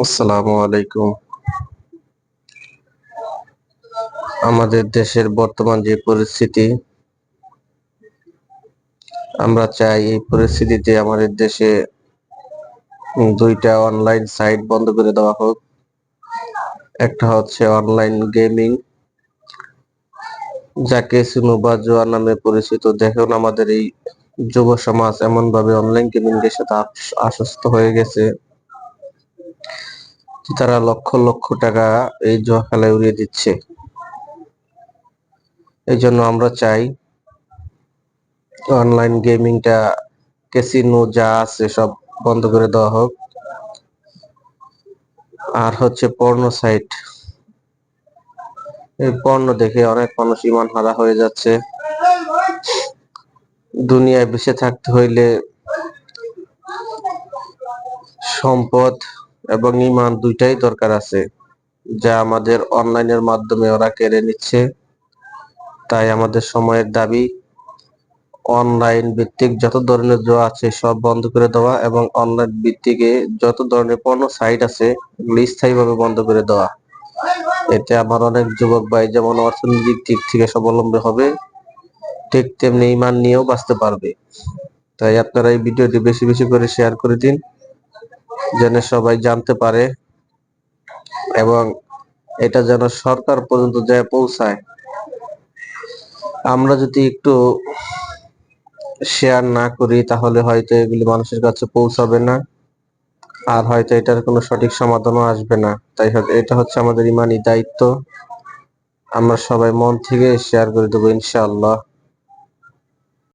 আসসালামু আলাইকুম। আমাদের দেশের বর্তমান যে পরিস্থিতি, আমরা চাই এই পরিস্থিতিতে আমাদের দেশে দুইটা অনলাইন সাইট বন্ধ করে দেওয়া হোক। একটা হচ্ছে অনলাইন গেমিং যাকে সুনু বা জোয়া নামে পরিচিত। দেখুন, আমাদের এই যুব সমাজ এমন ভাবে অনলাইন গেমিং এর সাথে আসক্ত হয়ে গেছে। তারা লক্ষ লক্ষ টাকা এই জুয়া খেলায় উড়িয়ে দিচ্ছে। এই জন্য আমরা চাই অনলাইন গেমিংটা, ক্যাসিনো যা আছে সব বন্ধ করে দেওয়া হোক। আর হচ্ছে পর্ন সাইট। এই পর্ণ দেখে অনেক মানুষ ইমান হারা হয়ে যাচ্ছে। দুনিয়ায় বেঁচে থাকতে হইলে সম্পদ এবং ইমান দুইটাই দরকার আছে, যা আমাদের অনলাইনের মাধ্যমে ওরা কেড়ে নিচ্ছে। তাই আমাদের সময়ের দাবি, অনলাইন ভিত্তিক যত ধরনের জোয়া আছে সব বন্ধ করে দেওয়া এবং অনলাইন ভিত্তিকে যত ধরনের পণ্য সাইট আছে এগুলো স্থায়ীভাবে বন্ধ করে দেওয়া। এতে আমার অনেক যুবক ভাই যেমন অর্থনৈতিক দিক থেকে স্বাবলম্বী হবে, ঠিক তেমনি ইমান নিয়েও বাঁচতে পারবে। তাই আপনারা এই ভিডিওটি বেশি বেশি করে শেয়ার করে দিন। যেন সবাই জানতে পারে এবং এটা যেন সরকার পর্যন্ত যায় পৌঁছায়। আমরা যদি একটু শেয়ার না করি, তাহলে হয়তো এগুলি মানুষের কাছে পৌঁছাবে না আর হয়তো এটার কোনো সঠিক সমাধানও আসবে না। তাই এটা হচ্ছে আমাদের ইমানি দায়িত্ব। আমরা সবাই মন থেকে শেয়ার করে দেবো, ইনশাআল্লাহ।